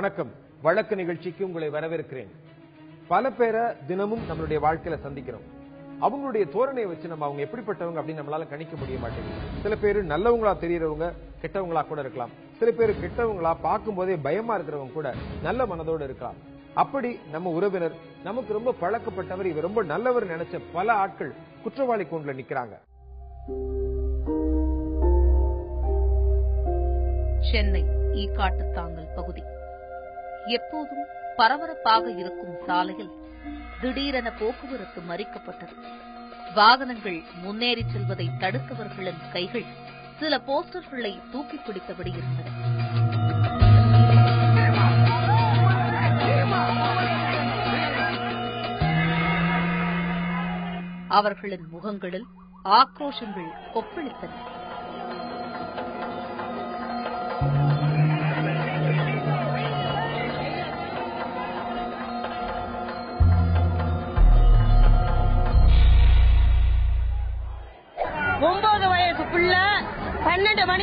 வணக்கம். வழக்கு நிகழ்ச்சிக்கு உங்களை வரவேற்கிறேன். பல பேரை தினமும் நம்மளுடைய வாழ்க்கையில சந்திக்கிறோம். அவங்களுடைய தோரணையை வச்சு நம்ம அவங்க எப்படிப்பட்டவங்க அப்படின்னு நம்மளால கணிக்க முடிய மாட்டேங்குது. சில பேர் நல்லவங்களா தெரியறவங்க கெட்டவங்களா கூட இருக்கலாம். சில பேர் கெட்டவங்களா பார்க்கும் போதே பயமா இருக்கிறவங்க கூட நல்ல மனதோடு இருக்கலாம். அப்படி நம்ம உறவினர் நமக்கு ரொம்ப பழக்கப்பட்டவர் இவர் ரொம்ப நல்லவர் நினைச்ச பல ஆட்கள் குற்றவாளி கூண்டுல நிக்கிறாங்க. சென்னை ஈக்காட்டுத்தாங்கல் பகுதி. எப்போதும் பரபரப்பாக இருக்கும் சாலையில் திடீரென போக்குவரத்து மறிக்கப்பட்டது. வாகனங்கள் முன்னேறி செல்வதை தடுத்தவர்களின் கைகள் சில போஸ்டர்களை தூக்கி பிடித்தபடி இருந்தன. அவர்களின் முகங்களில் ஆக்ரோஷங்கள் கொப்பளித்தன.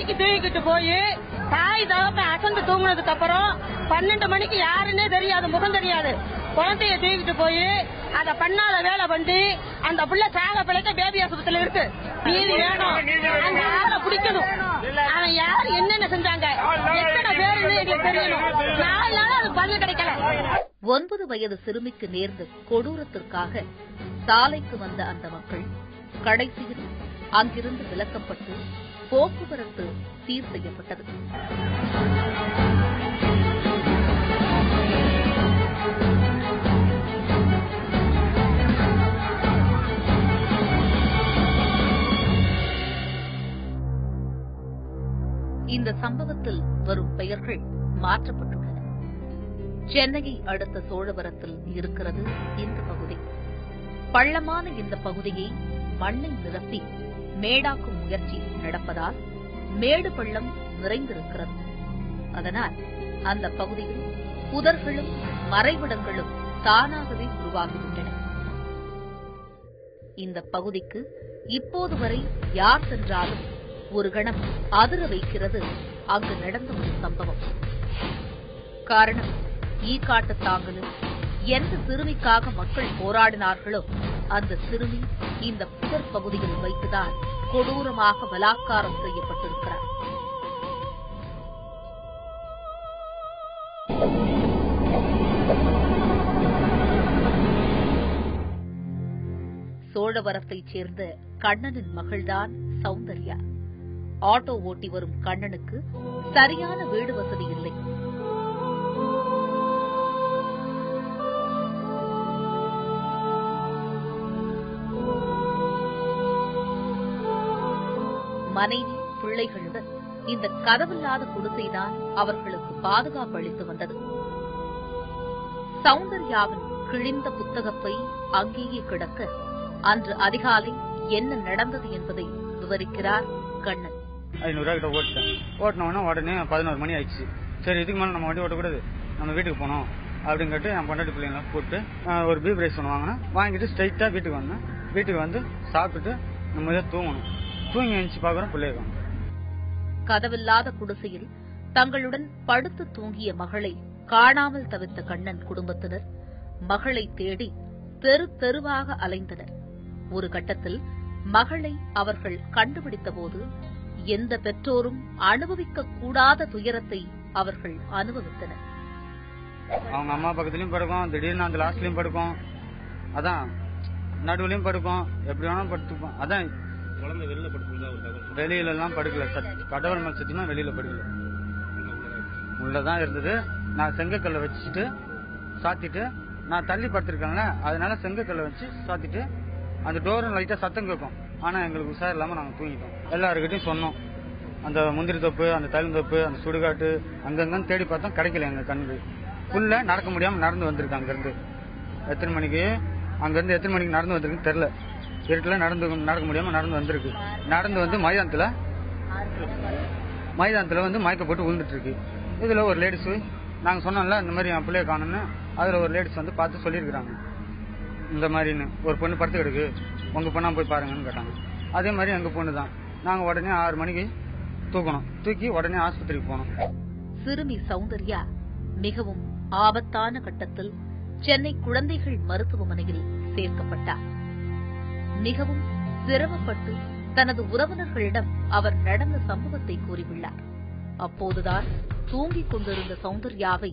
மணிக்கு தூக்கிட்டு போய் தாய் தகப்ப அசந்து தூங்குனதுக்கு அப்புறம் பன்னெண்டு மணிக்கு யாருன்னே தெரியாது முகம் தெரியாது. குழந்தைய தூக்கிட்டு போய் அத பண்ணாத வேலை பண்ணி அந்த புள்ள சாக பிழைக்க பேபி ஆஸ்பத்திரியில இருக்கு. நீதி வேணும். அந்த ஆளை பிடிக்கணும் அவன் யார் என்னென்ன செஞ்சாங்க? எத்தனை பேருன்னு எங்களுக்கு தெரியணும். நாலு நாள் அது பதில் கிடைக்கல. ஒன்பது வயது சிறுமிக்கு நேர்ந்த கொடூரத்திற்காக சாலைக்கு வந்த அந்த மக்கள் கடைசியில் அங்கிருந்து விலக்கப்பட்டு போக்குவரத்து சீர் செய்யப்பட்டது. இந்த சம்பவத்தில் வரும் பெயர்கள் மாற்றப்பட்டுள்ளன. சென்னையை அடுத்த சோழவரத்தில் இருக்கிறது இந்த பகுதி. பள்ளமான இந்த பகுதியை மண்ணை நிரப்பி மேடாக்கும் முயற்சி நடப்பதால் மேடு பள்ளம் நிறைந்திருக்கிறது. அதனால் அந்த பகுதியில் புதர்களும் மறைவிடங்களும் தானாகவே உருவாகிவிட்டன. இந்த பகுதிக்கு இப்போது வரை யார் சென்றாலும் ஒரு கணம் அதிர வைக்கிறது அங்கு நடந்த ஒரு சம்பவம். காரணம் ஈக்காட்டு தாங்கலில் எந்த சிறுமிக்காக மக்கள் போராடினார்களோ அந்த சிறுமி இந்த புதர் பகுதியில் வைத்துதான் கொடூரமாக பலாத்காரம் செய்யப்பட்டிருக்கிறார். சோழவரத்தைச் சேர்ந்த கண்ணனின் மகள்தான் சௌந்தர்யா. ஆட்டோ ஓட்டி வரும் கண்ணனுக்கு சரியான வீடு வசதி இல்லை. மனைவி பிள்ளைகளுடன் இந்த கதவில்லாத குடிசைதான் அவர்களுக்கு பாதுகாப்பு அளித்து வந்தது. சௌந்தர்யாவின் கிழிந்த புத்தகப்பை அங்கேயே கிடக்க அன்று அதிகாலை என்ன நடந்தது என்பதை விவரிக்கிறார் கண்ணன். ஐநூறுரூவா கிட்ட ஓட்டிட்டேன் ஓட்டினோடனே உடனே பதினோரு மணி ஆயிடுச்சு. சரி இதுக்கு மேலே நம்ம வண்டி ஓட்டக்கூடாது. நம்ம வீட்டுக்கு போனோம் அப்படின்னு கேட்டு என் பொண்டாட்டி பிள்ளைங்களாம் கூப்பிட்டு ஒரு பீப் ரைஸ் ஒன்று வாங்கினேன். வாங்கிட்டு ஸ்ட்ரைட்டாக வீட்டுக்கு வந்தேன். வீட்டுக்கு வந்து சாப்பிட்டுட்டு நம்ம தூங்கணும். தூங்கி எழுந்துச்சு பார்க்குறோம் பிள்ளைங்க கதவில்லாத குடிசையில் தங்களுடன் படுத்து தூங்கிய மகளை காணாமல் தவித்த கண்ணன் குடும்பத்தினர் மகளை தேடி தெரு தெருவாக அலைந்தனர். ஒரு கட்டத்தில் மகளை அவர்கள் கண்டுபிடித்தபோது எந்த பெற்றோரும் அனுபவிக்க கூடாத துயரத்தை அவர்கள் அனுபவித்தனர். அவங்க அம்மா பக்கத்துலயும் படுக்கும் திடீர்னு அந்த லாஸ்ட்லயும் படுக்கும் அதான் நடுவுலயும் படுக்கும் எப்படி வேணாலும் படுத்துப்போம். அதான் குழந்தை வெளில படுத்திருந்தா ஒரு தகவல் வெளியில எல்லாம் படுக்கல. கடவுள் மேல் வெளியில படுக்கல. உள்ளதான் இருந்தது. நான் செங்கக்கல்ல வச்சுட்டு சாத்திட்டு நான் தள்ளி படுத்திருக்கேன்ல அதனால செங்கக்கல்ல வச்சு சாத்திட்டு அந்த டோரும் லைட்டா சத்தம் கேட்கும். ஆனா எங்களுக்கு உஷார் இல்லாம நாங்க தூங்கிட்டோம். எல்லாருக்கிட்டையும் சொன்னோம். அந்த முந்திரி தொப்பு அந்த தழுந்தொப்பு அந்த சுடுகாட்டு அங்கங்கன்னு தேடி பார்த்தோம். கிடைக்கல எங்க கண்ணுக்கு. புல்ல நடக்க முடியாம நடந்து வந்திருக்கு அங்கிருந்து. எத்தனை மணிக்கு? அங்கிருந்து எத்தனை மணிக்கு நடந்து வந்திருக்குன்னு தெரியல. இருட்டில் நடந்து நடக்க முடியாம நடந்து வந்திருக்கு. நடந்து வந்து மைதானத்துல மைதானத்துல வந்து மயக்க போட்டு விழுந்துட்டு இருக்கு இதுல ஒரு லேடிஸு நாங்க சொன்னோம்ல இந்த மாதிரி என் பிள்ளைய காணும்னு அதுல ஒரு லேடிஸ் வந்து பார்த்து சொல்லியிருக்கிறாங்க. இந்த மாதிரின்னு ஒரு பொண்ணு படுத்து கிடக்கு உங்க பொண்ணா போய் பாருங்கன்னு கேட்டாங்க. அதே மாதிரி எங்க பொண்ணு தான். நாங்க உடனே ஆறு மணிக்கு தூக்கணும். தூக்கி உடனே ஆஸ்பத்திரிக்கு போனோம். சிறுமி சௌந்தர்யா மிகவும் ஆபத்தான கட்டத்தில் சென்னை குழந்தைகள் மருத்துவமனையில் சேர்க்கப்பட்டார். மிகவும் சிரமப்பட்டு தனது உறவினர்களிடம் அவர் நடந்த சம்பவத்தை கூறியுள்ளார். அப்போதுதான் தூங்கிக் கொண்டிருந்த சௌந்தர்யாவை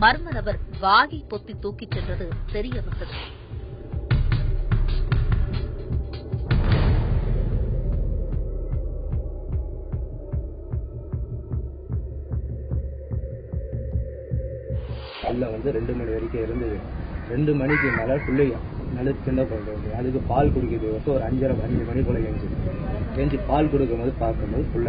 மர்ம நபர் வாகை பொத்தி தூக்கிச் சென்றது தெரிய வந்தது உள்ள வந்து ரெண்டு மணி வரைக்கும் இருந்தது. ரெண்டு மணிக்கு மேல பிள்ளை நடு சொல்றது அதுக்கு பால் குடிக்கிறது வந்து ஒரு அஞ்சரை அஞ்சு மணி போல எழுந்து எழுந்து பால் கொடுக்கும்போது பார்க்கும்போது புள்ள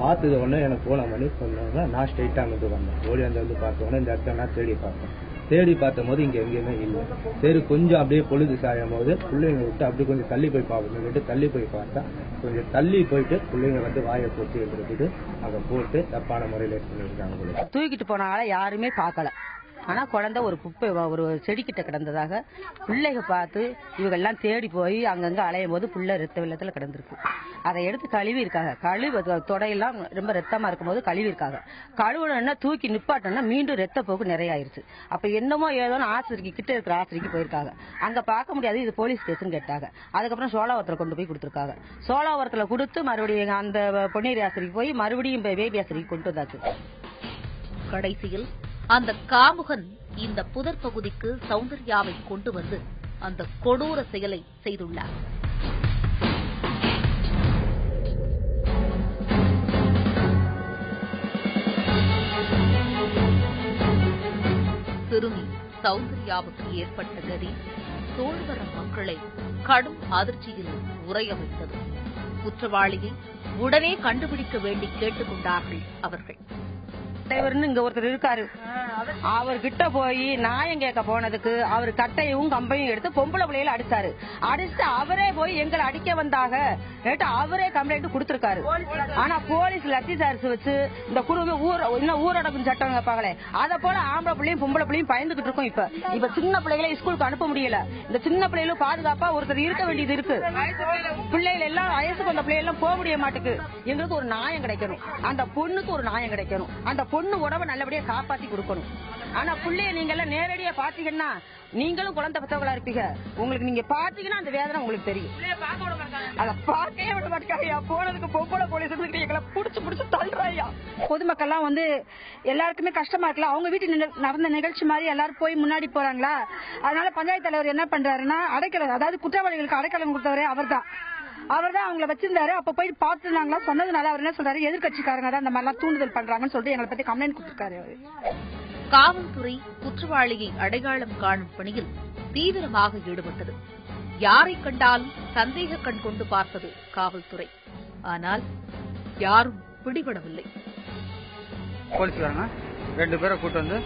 பார்த்தது உடனே எனக்கு போன மணி சொன்னோன்னா நான் ஸ்ட்ரைட்டா அங்கிட்டு வந்தேன். ஓடி அந்த வந்து பார்த்த உடனே இந்த இடத்த நான் தேடி பார்த்தேன். தேடி பார்த்த போது இங்க எங்கேயுமே இல்லை. சரி கொஞ்சம் அப்படியே பொழுது சாயும் போது பிள்ளைங்க விட்டு அப்படியே கொஞ்சம் தள்ளி போய் பார்க்கணும் தள்ளி போய் பார்த்தா கொஞ்சம் தள்ளி போயிட்டு பிள்ளைங்க வந்து வாயை போட்டு எடுத்துட்டு அங்க போட்டு தப்பான முறையில பண்ணியிருக்காங்க தூக்கிட்டு போனால யாருமே பார்க்கல. ஆனால் குழந்தை ஒரு குப்பை ஒரு செடிக்கிட்ட கிடந்ததாக பிள்ளைக பார்த்து இவங்கெல்லாம் தேடி போய் அங்கங்கே அலையும் போது புள்ள ரத்த வெள்ளத்தில் கிடந்திருக்கு. அதை எடுத்து கழுவி இருக்காங்க கழுவி தொடையெல்லாம் ரொம்ப ரத்தமாக இருக்கும்போது கழுவி இருக்காங்க கழுவுனா தூக்கி நிப்பாட்டோம்னா மீண்டும் ரத்த போக்கு நிறைய ஆயிருச்சு அப்போ என்னமோ ஏதோன்னு ஆசிரிக்கு கிட்ட இருக்கிற ஆசிரிக்கு போயிருக்காங்க. அங்கே பார்க்க முடியாது இது போலீஸ் ஸ்டேஷன் கேட்டாங்க. அதுக்கப்புறம் சோழாவரத்தில் கொண்டு போய் கொடுத்துருக்காங்க. சோழாவரத்தில் கொடுத்து மறுபடியும் அந்த பொன்னேரி ஆசிரிக்கு போய் மறுபடியும் பேபி ஆசிரிக்கு கொண்டு வந்தாச்சு. கடைசியில் அந்த காமுகன் இந்த புதர் பகுதிக்கு சௌந்தர்யாவை கொண்டு வந்து அந்த கொடூர செயலை செய்துள்ளார். சிறுமி சௌந்தர்யாவுக்கு ஏற்பட்ட கதி சோழ்வர மக்களை கடும் அதிர்ச்சியில் உறைய வைத்தது. குற்றவாளியை உடனே கண்டுபிடிக்க வேண்டி கேட்டுக்கொண்டார்கள் அவர்கள். தலைவர்னு இங்க ஒருத்தர் இருக்காரு. அவர்கிட்ட போய் நியாயம் கேட்க போனதுக்கு அவர் கட்டையும் கம்பையும் எடுத்து பொம்பளை பிள்ளையில அடிச்சாரு. அடிச்சுட்டு அவரே போய் எங்களை அடிக்க வந்தாக அவரே கம்ப்ளைண்ட் கொடுத்திருக்காரு. ஆனா போலீஸ் லத்தி சார்ஸ் வச்சு இந்த குடும்ப ஊர் இன்னும் ஊரடங்கும் சட்டம் வைப்பாங்களே அத போல ஆம்பளை பிள்ளையும் பொம்பளை பிள்ளையும் பயந்துகிட்டு இருக்கோம் இப்ப. இப்ப சின்ன பிள்ளைகளை ஸ்கூலுக்கு அனுப்ப முடியல. இந்த சின்ன பிள்ளைகளும் பாதுகாப்பா ஒருத்தர் இருக்க வேண்டியது இருக்கு. பிள்ளைகள் எல்லாம் வயசுக்கு வந்த பிள்ளைகள் எல்லாம் போக முடிய மாட்டுக்கு. எங்களுக்கு ஒரு நியாயம் கிடைக்கணும். அந்த பொண்ணுக்கு ஒரு நியாயம் கிடைக்கணும். அந்த பொண்ணு உடம்ப நல்லபடியா காப்பாத்தி கொடுக்கணும். ஆனா பிள்ளைய நீங்க எல்லாம் நேரடியா பாத்தீங்கன்னா நீங்களும் குழந்தை பத்தவங்களா இருப்பீங்க. உங்களுக்கு நீங்க பாத்தீங்கன்னா அந்த வேதனை உங்களுக்கு தெரியும். அத பார்க்கவே விட மாட்டேங்க. போனதுக்கு பொம்பளை போலீஸ் வந்து எங்களை புடிச்சு புடிச்சு தள்ளுறாயா பொதுமக்கள்லாம் வந்து எல்லாருக்குமே கஷ்டமா இருக்குல்ல. அவங்க வீட்டு நடந்த நிகழ்ச்சி மாதிரி எல்லாரும் போய் முன்னாடி போறாங்களா? அதனால பஞ்சாயத்து தலைவர் என்ன பண்றாருன்னா அடைக்கலம் அதாவது குற்றவாளிகளுக்கு அடைக்கலம் கொடுத்தவரே அவர்தான். அவர் தான் அவங்கள வச்சிருந்தாரு. அப்ப போய் பார்த்துருந்தாங்களா? சொன்னதுனால அவர் என்ன சொல்றாரு? எதிர்கட்சிக்காரங்க தான் இந்த மாதிரிலாம் தூண்டுதல் பண்றாங்கன்னு சொல்லிட்டு எங்களை பத்தி கம்ப்ளைண்ட் கொடுத்துருக்காரு அவரு. காவல்துறை குற்றவாளியை அடையாளம் காணும் பணியில் தீவிரமாக ஈடுபட்டது. யாரை கண்டாலும் சந்தேக கண் கொண்டு பார்த்தது காவல்துறை. ஆனால் யாரும் பிடிபடவில்லை. போலீஸ்காரங்க ரெண்டு பேரை கூட்டு வந்து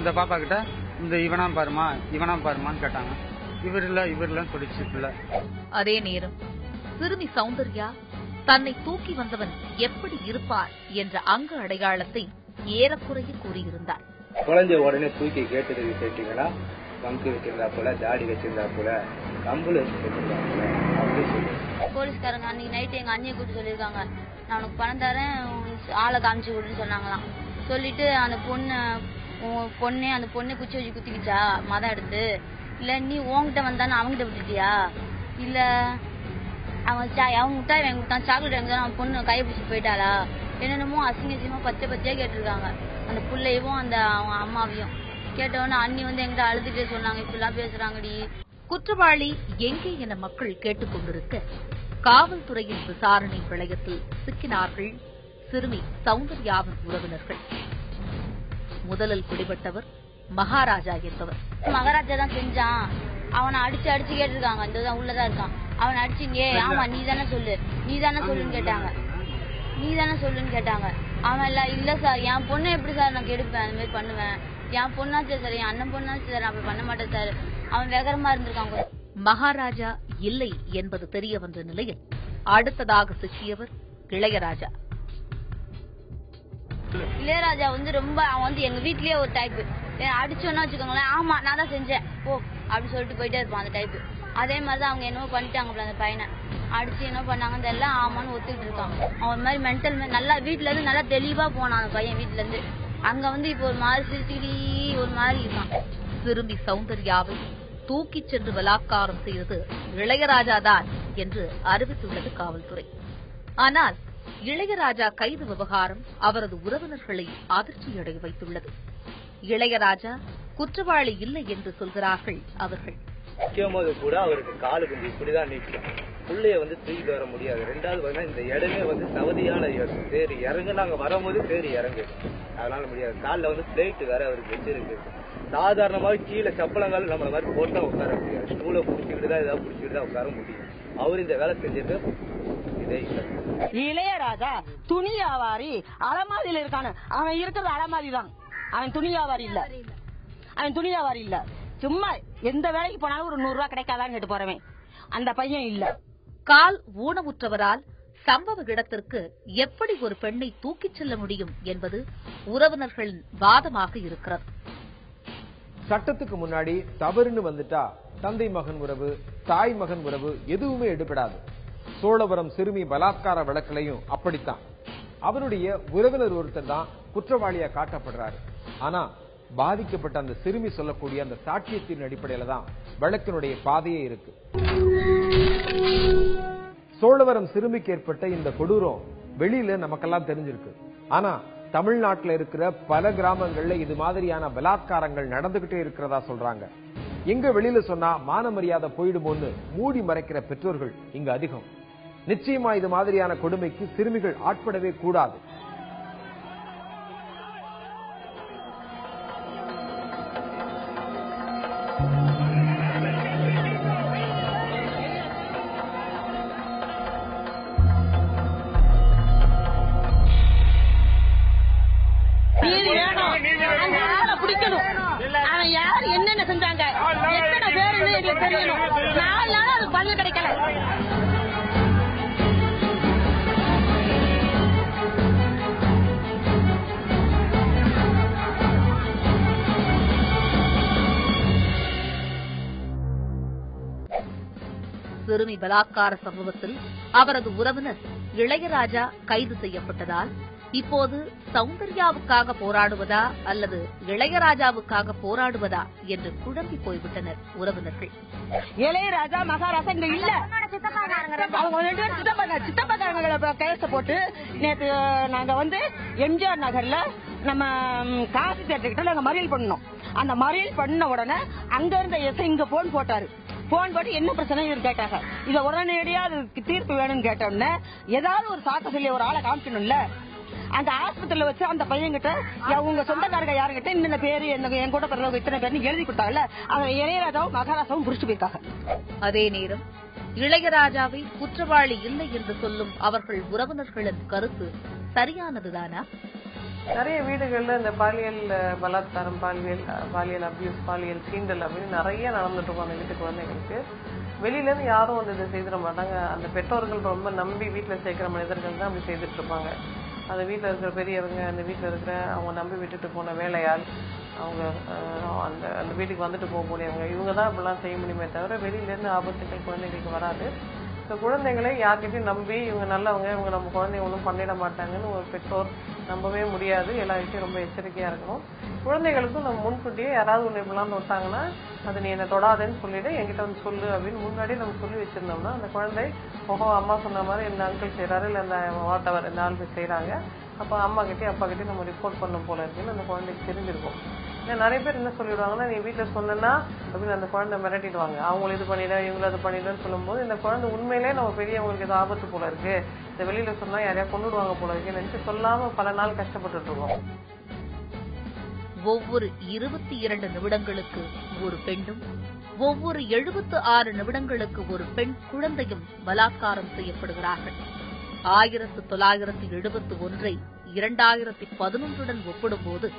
இந்த பாப்பா கிட்ட இந்த இவனா பாருமா இவனா பாருமான்னு கேட்டாங்க. இவர் இல்ல இவர் இல்லன்னு சொல்லிச்சு அதே நேரம் சிறுமி சௌந்தர்யா தன்னை தூக்கி வந்தவன் எப்படி இருப்பார் என்ற அங்க அடையாளத்தை ஏறக்குறைய கூறியிருந்தார் குழந்தைய உடனே தூக்கி கேட்டதுக்கு கேட்டீங்கன்னா பங்கு வச்சிருந்தா போல தாடி வச்சிருந்தா போல கம்புல வச்சிருந்தா போல போலீஸ்காரங்க அன்னைக்கு நைட்டு எங்க அண்ணியை கூப்பிட்டு சொல்லியிருக்காங்க. நான் உனக்கு பணம் தரேன் ஆளை காமிச்சு விடுன்னு சொன்னாங்களாம். சொல்லிட்டு அந்த பொண்ணு பொண்ணே அந்த பொண்ணை குச்சி வச்சு குத்திக்கிச்சா மதம் எடுத்து? இல்ல நீ உன்கிட்ட வந்தானு அவன்கிட்ட விட்டுட்டியா? இல்ல அவன் சா- அவன் முட்டாய் வாங்கி கொடுத்தான் சாக்லேட் வாங்கி கொடுத்தான், அவன் பொண்ணு கையை பிடிச்சி போயிட்டாளா? என்னென்னமோ அசிங்க அசிங்கமா பச்சை பச்சையா கேட்டிருக்காங்க. அந்த புள்ளையவும் அந்த அவங்க அம்மாவையும். கேட்டவொடனே அண்ணி வந்து என்கிட்ட அழுதுட்டே சொன்னாங்க இப்படிலாம் பேசுறாங்கடி. குற்றவாளி எங்கே என மக்கள் கேட்டுக்கொண்டிருக்க காவல்துறையின் விசாரணை வளையத்தில் சிக்கினார்கள் சிறுமி சௌந்தர்யாவின் உறவினர்கள். முதலில் பிடிபட்டவர் மகாராஜா என்பவர். மகாராஜா தான் செஞ்சான். அவனை அடிச்சு அடிச்சு கேட்டிருக்காங்க. இந்த தான் உள்ளதா இருக்கான். அவனை அடிச்சுங்க ஆமா நீ தானே சொல்லு நீ தானே சொல்லுன்னு கேட்டாங்க. நீ தானே சொல்லுன்னு கேட்டாங்க. அவன் இல்ல இல்ல சார் என் பொண்ணை எப்படி சார் நான் கெடுப்பேன்? அந்த மாதிரி பண்ணுவேன். என் பொண்ணாச்சு சார் என் அண்ணன் பொண்ணாச்சு சார் நான் அப்படி பண்ண மாட்டேன் சார். அவன் வேகரமா இருந்திருக்கான் கொஞ்சம். மகாராஜா இல்லை என்பது தெரிய வந்த நிலையில் அடுத்ததாக சிக்கியவர் இளையராஜா. இளையராஜா வந்து ரொம்ப அவன் வந்து எங்க வீட்லயே ஒரு டைப் அடிச்சோன்னா வச்சுக்கோங்களேன். ஆமா நான் தான் செஞ்சேன். போ அப்படி சொல்லிட்டு போயிட்டே இருப்பான் அந்த டைப் அதே மாதிரி தான் அவங்க என்னவோ பண்ணிட்டாங்க அந்த பையனை. அடிச்சு என்ன பண்ணாங்கன்னு தெரியல ஆமான்னு ஒத்துக்கிட்டு இருக்கான் அவன் மாதிரி மென்டல் நல்லா வீட்டுல இருந்து நல்லா தெளிவா போனான் அந்த பையன் வீட்டுல இருந்து. அங்க வந்து இப்போ ஒரு மாதிரி சிரிச்சிடி ஒரு மாதிரி இருக்கான். சிறுமி சௌந்தர்யாவை தூக்கி சென்று பலாத்காரம் செய்தது இளையராஜா தான் என்று அறிவித்துள்ளது காவல்துறை. ஆனால் இளையராஜா கைது விவகாரம் அவரது உறவினர்களை அதிர்ச்சியடைய வைத்துள்ளது. இளையராஜா குற்றவாளி இல்லை என்று சொல்கிறார்கள் அவர்கள். நிற்கும் போது கூட அவருக்கு காலு கொஞ்சம் இப்படிதான் நிற்கும் புள்ளைய வந்து தூக்கிட்டு வர முடியாது. ரெண்டாவது பார்த்தீங்கன்னா இந்த இடமே வந்து சவதியான இடம் தேரி இறங்கு நாங்க வரும்போது தேர் இறங்கு அதனால முடியாது. காலில் வந்து பிளேட் வேற அவருக்கு வச்சிருக்கு. சாதாரணமாக கீழே சப்பளங்கால் நம்மள மாதிரி போட்டா உட்கார முடியாது. ஸ்டூலை பிடிச்சிக்கிட்டு தான் ஏதாவது பிடிச்சிக்கிட்டு தான் உட்கார முடியும். அவர் இந்த வேலை செஞ்சிருக்க இதே இல்லை இளையராஜா துணி வியாபாரி அலமாரியில இருக்கான. அவன் இருக்கிறது அலமாரி தான் அவன் துணி வியாபாரி இல்ல. அவன் துணி வியாபாரி இல்ல. சும்மா எந்த வேலைக்கு போனாலும் ஒரு நூறு ரூபாய் கிடைக்காதான்னு கேட்டு போறவன். அந்த பையன் இல்ல. கால் ஊனமுற்றவரால் சம்பவ இடத்திற்கு எப்படி ஒரு பெண்ணை தூக்கிச் செல்ல முடியும் என்பது உறவினர்களின் வாதமாக இருக்கிறது. சட்டத்துக்கு முன்னாடி தவறுன்னு வந்துட்டா தந்தை மகன் உறவு தாய் மகன் உறவு எதுவுமே எடுபடாது. சோழவரம் சிறுமி பலாத்கார வழக்கிலையும் அப்படித்தான். அவருடைய உறவினர் ஒருத்தர் தான் குற்றவாளியா காட்டப்படுறாரு. ஆனா பாதிக்கப்பட்ட அந்த சிறுமி சொல்லக்கூடிய அந்த சாட்சியத்தின் அடிப்படையில தான் வழக்கினுடைய பாதையே இருக்கு. சோழவரம் சிறுமிக்கு ஏற்பட்ட இந்த கொடூரம் வெளியில நமக்கெல்லாம் தெரிஞ்சிருக்கு. ஆனா தமிழ்நாட்டுல இருக்கிற பல கிராமங்கள்ல இது மாதிரியான பலாத்காரங்கள் நடந்துகிட்டே இருக்கிறதா சொல்றாங்க. எங்க வெளியில சொன்னா மான மரியாதை போயிடுமோன்னு மூடி மறைக்கிற பெற்றோர்கள் இங்க அதிகம். நிச்சயமா இது மாதிரியான கொடுமைக்கு சிறுமிகள் ஆட்படவே கூடாது. சிறுமி பலாத்கார சம்பவத்தில் அவரது உறவினர் இளையராஜா கைது செய்யப்பட்டதால் இப்போது சௌந்தர்யாவுக்காக போராடுவதா அல்லது இளையராஜாவுக்காக போராடுவதா என்று குழம்பி போய்விட்டனர் உறவினர்கள். இளையராஜா மகாராஜா இங்க இல்ல. சித்தப்பாக்காரங்களை கேச போட்டு நேத்து நாங்க வந்து எம்ஜிஆர் நகர்ல நம்ம காசி தேட்டர் கிட்ட நாங்க மறியல் பண்ணோம். அந்த மறியல் பண்ண உடனே அங்க இருந்த எஸ்ஐ இங்க போன் போட்டாரு. போன் போட்டு என்ன பிரச்சனை கேட்டாங்க. இத உடனடியா அதுக்கு தீர்ப்பு வேணும்னு கேட்டோம்னா ஏதாவது ஒரு சாக்க சொல்லி ஒரு ஆளை காமிக்கணும்ல. அந்த ஆஸ்பத்திரியில வச்சு அந்த பையன்கிட்ட உங்க சொந்தக்காரங்க யாருகிட்ட இந்த பேரு என்ன என் கூட பிறகு இத்தனை பேர்னு எழுதி கொடுத்தாங்கல்ல அந்த இளையராஜாவும் மகாராஜாவும் புடிச்சு போயிருக்காங்க அதே நேரம் இளையராஜாவை குற்றவாளி இல்லை என்று சொல்லும் அவர்கள் உறவினர்களின் கருத்து சரியானதுதானா? நிறைய வீடுகள்ல இந்த பாலியல் பலாத்காரம் பாலியல் பாலியல் அபியூஸ் பாலியல் சீண்டல் அப்படின்னு நிறைய நடந்துட்டு இருக்கும் அந்த வீட்டு குழந்தைங்களுக்கு. வெளியில இருந்து யாரும் வந்து இதை செய்திட மாட்டாங்க. அந்த பெற்றோர்கள் ரொம்ப நம்பி வீட்டுல சேர்க்குற மனிதர்கள் தான் அப்படி செய்துட்டு இருப்பாங்க. அந்த வீட்டுல இருக்கிற பெரியவங்க அந்த வீட்டுல இருக்கிற அவங்க நம்பி விட்டுட்டு போன வேலையால் அவங்க அந்த அந்த வீட்டுக்கு வந்துட்டு போகக்கூடியவங்க இவங்க தான் இப்படிலாம் செய்ய முடியுமே தவிர வெளியிலேருந்து ஆபத்துகள் குழந்தைகளுக்கு வராது. இந்த குழந்தைங்களை யார்கிட்டையும் நம்பி இவங்க நல்லவங்க இவங்க நம்ம குழந்தைங்க ஒன்றும் பண்ணிட மாட்டாங்கன்னு ஒரு பெற்றோர் நம்பவே முடியாது. எல்லா விஷயம் ரொம்ப எச்சரிக்கையாக இருக்கணும். குழந்தைகளுக்கும் நம்ம முன்கூட்டியே யாராவது ஒன்று இப்படிலாம் தொட்டாங்கன்னா அது நீ என்னை தொடாதேன்னு சொல்லிவிட்டு என்கிட்ட வந்து சொல்லு அப்படின்னு முன்னாடியே நம்ம சொல்லி வச்சிருந்தோம்னா அந்த குழந்தை ஓஹோ அம்மா சொன்ன மாதிரி இந்த அங்கிள் செய்கிறாரு இல்லை இந்த வாட்டவர் இந்த ஆளுக்கு செய்கிறாங்க அப்போ அம்மா கிட்டே அப்பா கிட்டே நம்ம ரிப்போர்ட் பண்ணும் போல இருக்குன்னு அந்த குழந்தைக்கு தெரிஞ்சிருக்கும். நிறைய பேர் என்ன சொல்லிடுவாங்கன்னா நீ வீட்டுல சொன்னா அப்படின்னு அந்த குழந்தை மிரட்டிடுவாங்க. அவங்களும் இது பண்ணிட இவங்களும் அது பண்ணிடுன்னு சொல்லும்போது இந்த குழந்தை உண்மையிலே நம்ம பெரியவங்களுக்கு ஏதோ ஆபத்து போல இருக்கு. இந்த வெளியில சொன்னா யாரையா கொண்டுடுவாங்க போல இருக்கு. நினைச்சு சொல்லாம பல நாள் கஷ்டப்பட்டுட்டு இருக்கோம். ஒவ்வொரு இருபத்தி இரண்டு நிமிடங்களுக்கு ஒரு பெண்ணும் ஒவ்வொரு எழுபத்து ஆறு நிமிடங்களுக்கு ஒரு பெண் குழந்தையும் பலாத்காரம் செய்யப்படுகிறார்கள். ஆயிரத்து தொள்ளாயிரத்து எழுபத்து ஒன்றை இரண்டாயிரத்தி பதினொன்றுடன் ஒப்பிடும்போது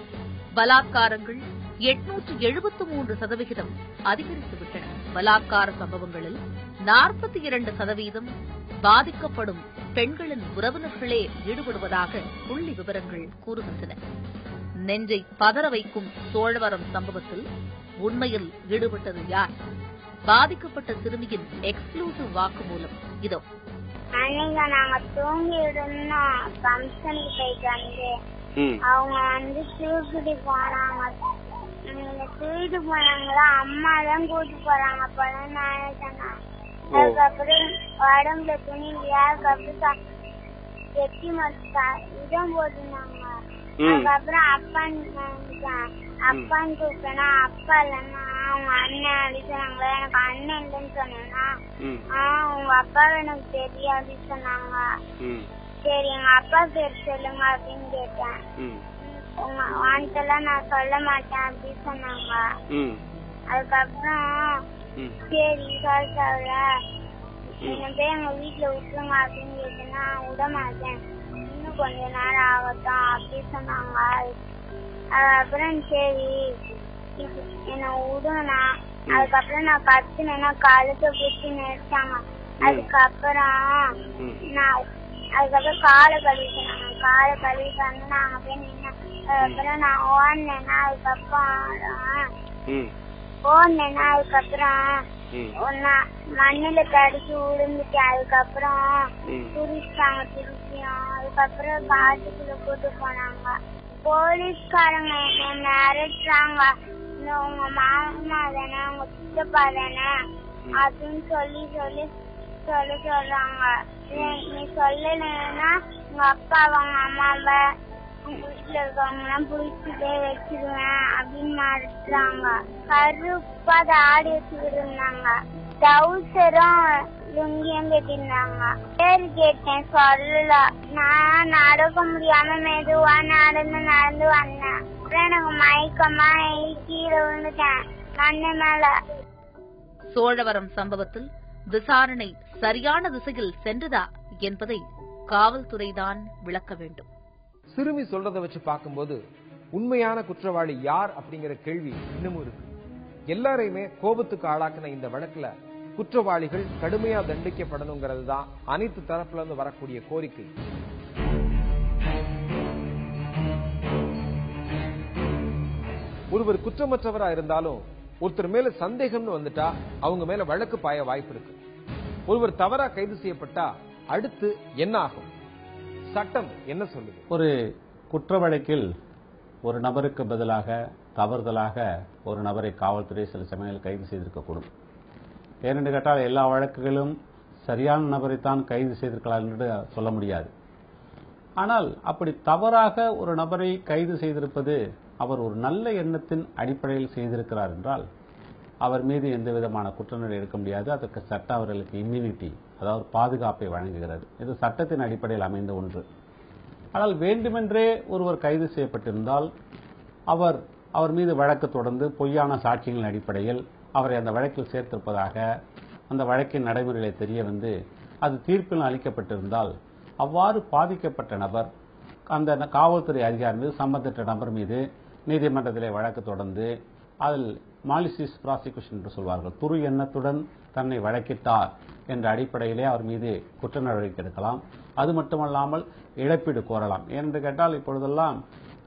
பலாத்காரங்கள் எட்நூற்று எழுபத்து மூன்று சதவிகிதம் அதிகரித்துவிட்டன. பலாத்கார சம்பவங்களில் நாற்பத்தி இரண்டு சதவீதம் பாதிக்கப்படும் பெண்களின் உறவினர்களே ஈடுபடுவதாக புள்ளி விவரங்கள் கூறுகின்றன. நெஞ்சை பதற வைக்கும் சோழவரம் சம்பவத்தில் உண்மையில் ஈடுபட்டது யார்? பாதிக்கப்பட்ட சிறுமியின் எக்ஸ்க்ளூசிவ் வாக்குமூலம் இதோ. அன்னைக்கு நாங்க தூங்கிட்டு இருந்தோம். ஃபங்க்ஷனுக்கு போயிட்டு வந்து அவங்க வந்து தூக்கிட்டு போனாங்க நீங்க தூக்கிட்டு போனாங்களா அம்மா தான் கூட்டு போறாங்க. அப்பதான் நான் சொன்னேன். அதுக்கப்புறம் உடம்புல துணி இல்லையா அதுக்கப்புறம் வெட்டி மட்டும் இடம் போட்டுருந்தாங்க. அதுக்கப்புறம் அப்பான்னு அப்பான்னு கூப்பிட்டேன்னா அப்பா இல்லைன்னா அவங்க அண்ணன் அடிச்சாங்க எனக்கு அண்ணன் இல்லைன்னு சொன்னேன்னா உங்க அப்பாவை எனக்கு தெரியாது சொன்னாங்க. சரி எங்க அப்பா பேர் சொல்லுங்க அப்படின்னு கேட்டேன். உங்க வாண்டெல்லாம் நான் சொல்ல மாட்டேன் அப்படின்னு சொன்னாங்க. அதுக்கப்புறம் சரி சொல்ல என்ன போய் எங்க வீட்டுல விட்டுருங்க அப்படின்னு கேட்டேன்னா விட மாட்டேன். இன்னும் கொஞ்ச நேரம் ஆகட்டும் அப்படி சொன்னாங்க. அதுக்கப்புறம் சரி என்ன விடுனா அதுக்கப்புறம் நான் கத்துனேன்னா கழுத்தை பிடிச்சி நிறுத்தாங்க அதுக்கப்புறம் நான் அதுக்கப்புறம் காலை கழுவி காலை கழுவிட்டு வந்து நாங்க போய் நின்னேன். அதுக்கப்புறம் நான் ஓடினேன்னா அதுக்கப்புறம் ஓடினேன்னா அதுக்கப்புறம் ம் மண்ணுல தடிச்சு விழுந்துட்டேன் அதுக்கப்புறம் துரிச்சாங்க திருச்சியும் அதுக்கப்புறம் காட்டுக்குள்ள கூட்டு போனாங்க. போலீஸ்காரங்க என்ன மிரட்டுறாங்க. உங்க மாமா தானே உங்க சித்தப்பா தானே? அப்படின்னு சொல்லி சொல்லி சொல்ல சொல்றாங்க. நீ- சொல்லலைன்னா உங்க அப்பா அவங்க அம்மாவை உங்க வீட்டுல இருக்கவங்க எல்லாம் புடிச்சுட்டே வச்சிருவேன் அப்படின்னு மிரட்டுறாங்க கருப்பா தாடி வச்சுக்கிட்டு இருந்தாங்க. டவுசரும் லுங்கியும் கட்டிருந்தாங்க பேரு கேட்டேன் சொல்லல. நான் நடக்க முடியாம மெதுவா நடந்து நடந்து வந்தேன். அப்புறம் எனக்கு மயக்கமா ஆகி கீழே விழுந்துட்டேன். மண்ணு மேல. சோழவரம் சம்பவத்தில் விசாரணை சரியான திசையில் சென்றதா என்பதை காவல்துறைதான் விளக்க வேண்டும். சிறுமி சொல்றத வச்சு பார்க்கும்போது உண்மையான குற்றவாளி யார் அப்படிங்கிற கேள்வி இன்னமும் இருக்கு. எல்லாரையுமே கோபத்துக்கு ஆளாக்கின இந்த வழக்குல குற்றவாளிகள் கடுமையா தண்டிக்கப்படணுங்கிறது தான் அனைத்து தரப்புல இருந்து வரக்கூடிய கோரிக்கை. ஒருவர் குற்றமற்றவரா இருந்தாலும் ஒருத்தர் மேல சந்தேகம்னு வந்துட்டா அவங்க மேல வழக்கு பாய வாய்ப்பு இருக்கு. ஒருவர் தவறா கைது செய்யப்பட்டா அடுத்து என்ன ஆகும் சட்டம் என்ன சொல்லுது? ஒரு குற்ற வழக்கில் ஒரு நபருக்கு பதிலாக தவறுதலாக ஒரு நபரை காவல்துறை சில சமயங்களில் கைது செய்திருக்கக்கூடும். ஏனென்று கேட்டால் எல்லா வழக்குகளும் சரியான நபரைத்தான் கைது செய்திருக்கலாம் என்று சொல்ல முடியாது. ஆனால் அப்படி தவறாக ஒரு நபரை கைது செய்திருப்பது அவர் ஒரு நல்ல எண்ணத்தின் அடிப்படையில் செய்திருக்கிறார் என்றால் அவர் மீது எந்த விதமான குற்றநடை எடுக்க முடியாது. அதற்கு சட்டம் அவர்களுக்கு இம்யூனிட்டி அதாவது பாதுகாப்பை வழங்குகிறது. இது சட்டத்தின் அடிப்படையில் அமைந்த ஒன்று. ஆனால் வேண்டுமென்றே ஒருவர் கைது செய்யப்பட்டிருந்தால் அவர் அவர் மீது வழக்கு தொடர்ந்து பொய்யான சாட்சியங்களின் அடிப்படையில் அவரை அந்த வழக்கில் சேர்த்திருப்பதாக அந்த வழக்கின் நடைமுறைகளை தெரிய வந்து அது தீர்ப்பில் அளிக்கப்பட்டிருந்தால் அவ்வாறு பாதிக்கப்பட்ட நபர் அந்த காவல்துறை அதிகாரி மீது சம்பந்தப்பட்ட நபர் மீது நீதிமன்றத்திலே வழக்கு தொடர்ந்து அதில் மாலிசிஸ் ப்ராசிக்யூஷன் என்று சொல்வார்கள். துரு எண்ணத்துடன் தன்னை வழக்கிட்டார் என்ற அடிப்படையிலே அவர் மீது குற்ற நடவடிக்கை எடுக்கலாம். அது மட்டுமல்லாமல் இழப்பீடு கோரலாம். ஏனென்று கேட்டால் இப்பொழுதெல்லாம்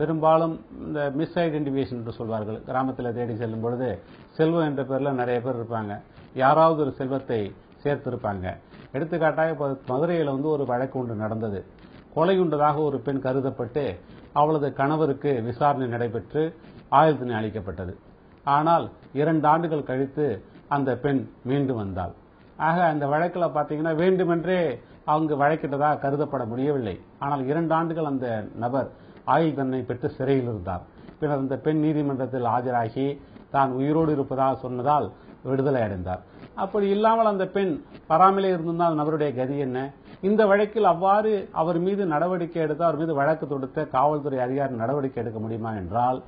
பெரும்பாலும் இந்த மிஸ் ஐடென்டிஃபிகேஷன் என்று சொல்வார்கள். கிராமத்தில் தேடி செல்லும் பொழுது செல்வம் என்ற பேரில் நிறைய பேர் இருப்பாங்க. யாராவது ஒரு செல்வத்தை சேர்த்திருப்பாங்க. எடுத்துக்காட்டாக இப்போ மதுரையில் வந்து ஒரு வழக்கு ஒன்று நடந்தது. கொலையுண்டதாக ஒரு பெண் கருதப்பட்டு அவளது கணவருக்கு விசாரணை நடைபெற்று ஆயுள் தண்டனை அளிக்கப்பட்டது. ஆனால் இரண்டு ஆண்டுகள் கழித்து அந்த பெண் மீண்டும் வந்தாள். ஆக அந்த வழக்கில் பார்த்தீங்கன்னா வேண்டுமென்றே அவங்க வழக்கிட்டதாக கருதப்பட முடியவில்லை. ஆனால் இரண்டு ஆண்டுகள் அந்த நபர் ஆயுள் தண்டனை பெற்று சிறையில் இருந்தார். பின்னர் அந்த பெண் நீதிமன்றத்தில் ஆஜராகி தான் உயிரோடு இருப்பதாக சொன்னதால் விடுதலை அடைந்தார். அப்படி இல்லாமல் அந்த பெண் வராமலே இருந்திருந்தால் அந்த நபருடைய கதி என்ன? இந்த வழக்கில் அவ்வாறு அவர் மீது நடவடிக்கை எடுத்து அவர் மீது வழக்கு தொடுத்த காவல்துறை அதிகாரி நடவடிக்கை எடுக்க முடியுமா என்றால்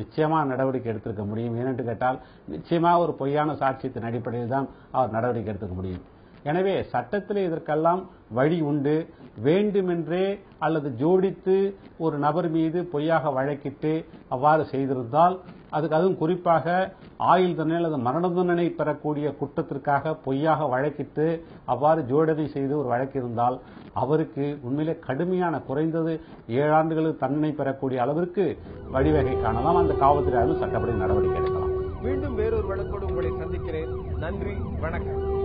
நிச்சயமா நடவடிக்கை எடுத்திருக்க முடியும். ஏனென்று கேட்டால் நிச்சயமா ஒரு பொய்யான சாட்சியத்தின் அடிப்படையில் தான் அவர் நடவடிக்கை எடுத்துக்க முடியும். எனவே சட்டத்திலே இதற்கெல்லாம் வழி உண்டு. வேண்டுமென்றே அல்லது ஜோடித்து ஒரு நபர் மீது பொய்யாக வழக்கிட்டு அவ்வாறு செய்திருந்தால் அதுக்கு அதுவும் குறிப்பாக ஆயுள் தண்டனை அல்லது மரண தண்டனை பெறக்கூடிய குற்றத்திற்காக பொய்யாக வழக்கிட்டு அவ்வாறு ஜோடனை செய்து ஒரு வழக்கு இருந்தால் அவருக்கு உண்மையிலே கடுமையான குறைந்தது ஏழு ஆண்டுகளுக்கு தண்டனை பெறக்கூடிய அளவிற்கு வழிவகை காணலாம். அந்த காவல்துறை சட்டப்படி நடவடிக்கை எடுக்கலாம். மீண்டும் வேறொரு வழக்கோடு உங்களை சந்திக்கிறேன். நன்றி வணக்கம்.